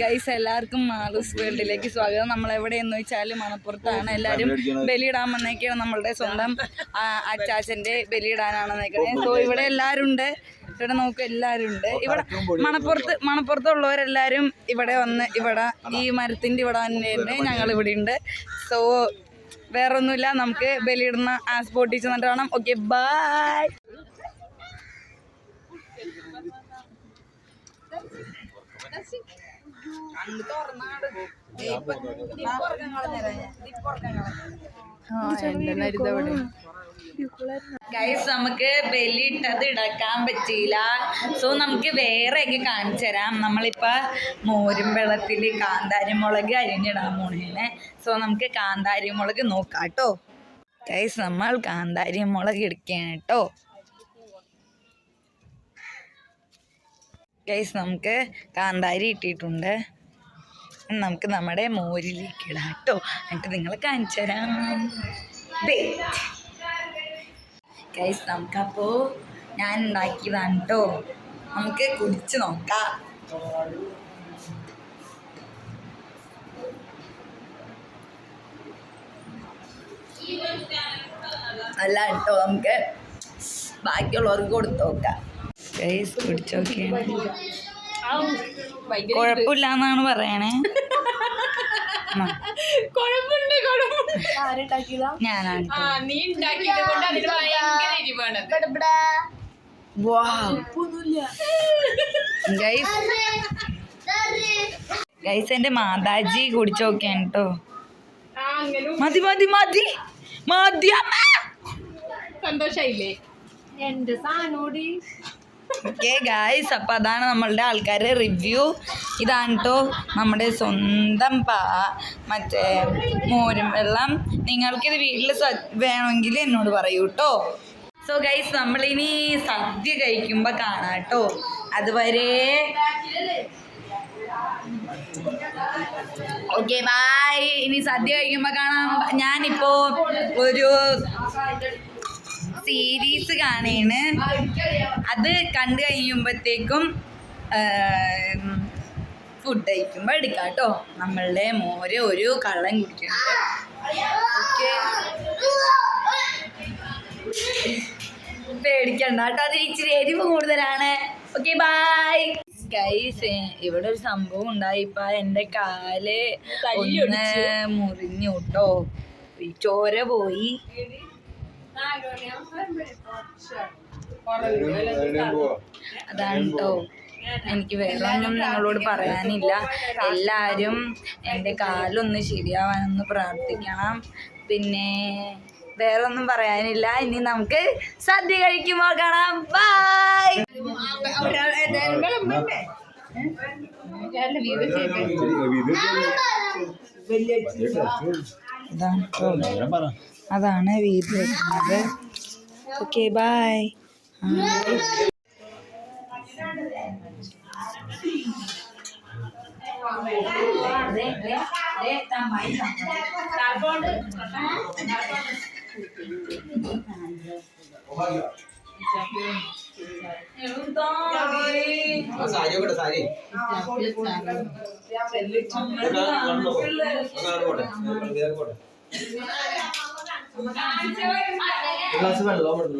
Guys എല്ലാവർക്കും മാലൂസ് വേൾഡിലേക്ക് സ്വാഗതം. നമ്മൾ എവിടെയെന്ന് വെച്ചാൽ മണപ്പുറത്താണ് എല്ലാവരും ബലിയിടാൻ വന്നേക്കാണ് നമ്മളുടെ സ്വന്തം അച്ചാച്ചന്റെ ബലിയിടാനാണ് നിൽക്കുന്നത് സോ ഇവിടെ എല്ലാവരും ഉണ്ട് ഇവിടെ നോക്ക് എല്ലാവരും ഉണ്ട് ഇവിടെ മണപ്പുറത്ത് മണപ്പുറത്തുള്ളവരെല്ലാവരും ഇവിടെ വന്ന് ഇവിടെ ഈ മരത്തിന്റെ ഇവിടെ തന്നെ ഞങ്ങൾ ഇവിടെ ഉണ്ട്. സോ വേറൊന്നുമില്ല. നമുക്ക് ബലിയിടുന്ന ആ സ്പോട്ടിൽ ചെന്നിട്ട് കാണാം. ഓക്കെ ബൈ ഗൈസ് നമുക്ക് ബലിയിട്ടത് ഇടക്കാൻ പറ്റിയില്ല. സോ നമുക്ക് വേറെയൊക്കെ കാണിച്ചു തരാം. നമ്മളിപ്പോ മോരും വെള്ളത്തിൽ കാന്താരി മുളക് അരിഞ്ഞിടാൻ പോണേനെ. സോ നമുക്ക് കാന്താരി മുളക് നോക്കാം കേട്ടോ ഗൈസ് നമ്മൾ കാന്താരി മുളക് എടുക്കുകയാണ് കേട്ടോ. ഗൈസ് നമുക്ക് കാന്താരി ഇട്ടിട്ടുണ്ട്. നമുക്ക് നമ്മുടെ മോരിലേക്ക് ഇടാം കേട്ടോ. എന്നിട്ട് നിങ്ങളെ കാണിച്ചു തരാം. ഗൈസ് നമുക്കപ്പോൾ ഞാൻ ഉണ്ടാക്കിയതാണ് കേട്ടോ. നമുക്ക് കുടിച്ച് നോക്കാം. അല്ല കേട്ടോ നമുക്ക് ബാക്കിയുള്ളവർക്ക് കൊടുത്തു നോക്കാം. ഗൈസ് കുടിച്ചു നോക്കിയാണ് കുഴപ്പമില്ല എന്നാണ് പറയണേ ആ, കുഴപ്പമുണ്ട് കുഴപ്പമുണ്ട്. ഞാനാണ്. ആ നീ ഉണ്ടാക്കിയത് കൊണ്ട് അതിന് ഭയങ്കര എരിവാണത് ഗൈസ് എന്റെ മാതാജി കുടിച്ചു നോക്കിയാണ് കേട്ടോ മതി മതി മതി. മതി അമ്മ. സന്തോഷായില്ലേ? എന്റെ സാധനോടി ഓക്കെ ഗായ്സ് അപ്പം അതാണ് നമ്മളുടെ ആൾക്കാരുടെ റിവ്യൂ ഇതാണ് കേട്ടോ നമ്മുടെ സ്വന്തം പാ മറ്റേ മോരും വെള്ളം. നിങ്ങൾക്കിത് വീട്ടിൽ വേണമെങ്കിൽ എന്നോട് പറയൂ കേട്ടോ സോ ഗൈസ് നമ്മളിനി സദ്യ കഴിക്കുമ്പോൾ കാണാം കേട്ടോ അതുവരെ ഓക്കെ ബായ് ഇനി സദ്യ കഴിക്കുമ്പോൾ കാണാം. ഞാനിപ്പോൾ ഒരു സീരീസ് കാണേണ്. അത് കണ്ടു കഴിയുമ്പോഴത്തേക്കും ഫുഡ് കഴിക്കുമ്പോൾ എടുക്കാം കേട്ടോ നമ്മളുടെ മോര് ഒരു കള്ളൻ കുടിക്കുന്നുണ്ട് ഓക്കെ. പേടിക്കണ്ട കേട്ടോ അതിന് ഇച്ചിരി എരിവ് കൂടുതലാണ്. ഓക്കെ ബായ് ഗൈസ് ഇവിടെ ഒരു സംഭവം ഉണ്ടായി. ഇപ്പൊ എന്റെ കാൽ ഒന്ന് മുറിഞ്ഞു കേട്ടോ ചോര പോയി. അതാണ് കേട്ടോ എനിക്ക് വേറെ ഒന്നും നിങ്ങളോട് പറയാനില്ല. എല്ലാവരും എന്റെ കാലൊന്ന് ശരിയാവാനൊന്ന് പ്രാർത്ഥിക്കണം. പിന്നെ വേറെ ഒന്നും പറയാനില്ല. ഇനി നമുക്ക് സദ്യ കഴിക്കുമ്പോൾ കാണാം. ബൈ അതാണ് കേട്ടോ അതാണ് വീട് വെക്കുന്നത് ഓക്കെ ബായ് സാരി ഒക്കെ സാരി ഗ്ലാസ് വെള്ളം കൊടുത്തു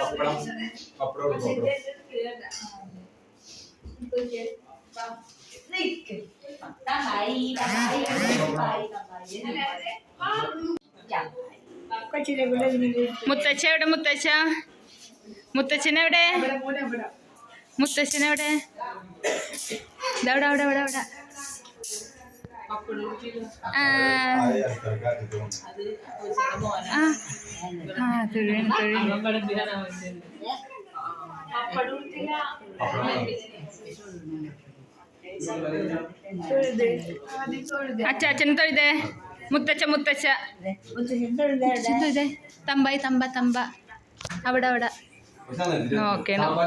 പപ്പടം. പപ്പടം കൊടുക്കും, മുത്തച്ഛ എവിടെ മുത്തച്ഛ? മുത്തച്ഛനെവിടെ മുത്തച്ഛനെവിടെ ഇതവിടെ അവിടെ അവിടെ അവിടെ. അച്ഛൻ തൊഴിൽ തൊഴിൽ. അച്ചാച്ചൻ തൊഴുതേ മുത്തച്ഛ മുത്തച്ഛ മുത്തച്ഛൻ തൊഴുതേ തമ്പായി തമ്പ തമ്പ. അവിടെ അവിടെ. നോക്കേ, നോക്ക്.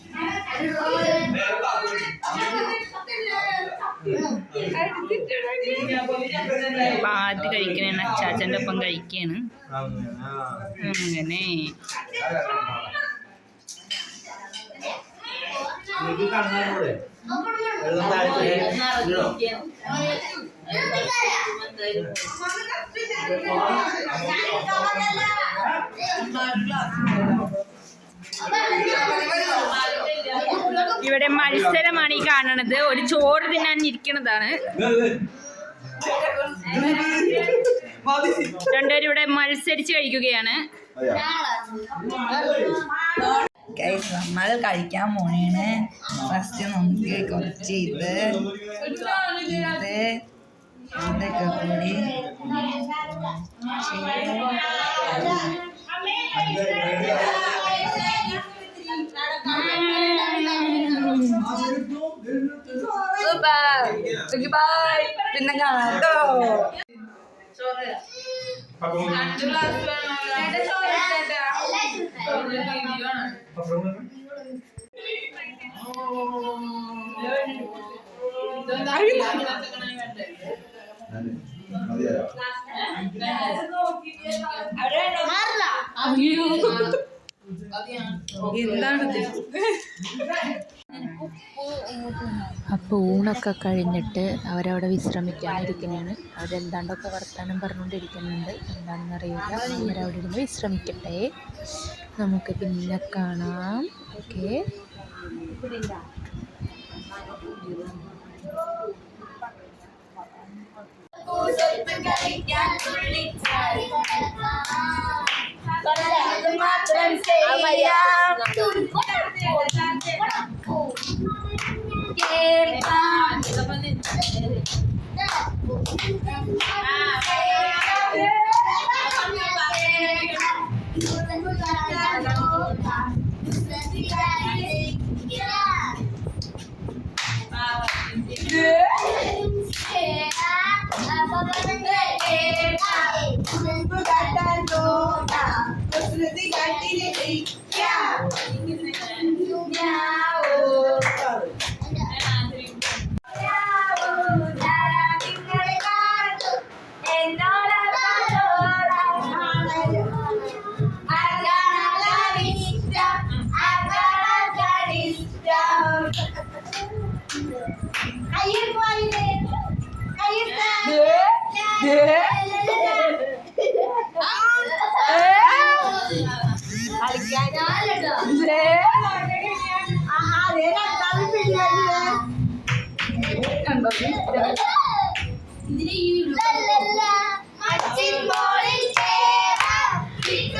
യു ആദ്യം കഴിക്കണേണ് അച്ചാച്ചന്റെ ഒപ്പം കഴിക്കാണ്. അങ്ങനെ. ഇവിടെ മത്സരമാണ് ഈ കാണണത്. ഒരു ചോറ് തിന്നാൻ ഇരിക്കണതാണ് രണ്ടുപേരും ഇവിടെ മത്സരിച്ച് കഴിക്കുകയാണ്. നമ്മൾ കഴിക്കാൻ പോണേണ്. ഫസ്റ്റ് നമുക്ക് കുറച്ച് ഇത് ഇത് ഇതൊക്കെ കൂടി? സൂപ്പർ ബൈ പിന്നെ കാണാം. കേട്ടോ എന്താണ് അപ്പോൾ ഊണൊക്കെ കഴിഞ്ഞിട്ട് അവരവിടെ വിശ്രമിക്കാനിരിക്കുന്നതാണ് അവരെന്താണ്ടൊക്കെ വർത്തമാനം പറഞ്ഞുകൊണ്ടിരിക്കുന്നുണ്ട് എന്താണെന്ന് അറിയില്ല അവരവിടെ ഇരുന്ന് വിശ്രമിക്കട്ടെ. നമുക്ക് പിന്നെ കാണാം. ഓക്കെ. Yeah.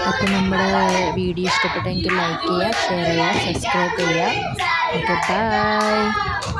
അപ്പോൾ നമ്മുടെ വീഡിയോ ഇഷ്ടപ്പെട്ടെങ്കിൽ ലൈക്ക് ചെയ്യുക ഷെയർ ചെയ്യുക സബ്സ്ക്രൈബ് ചെയ്യുക. Okay bye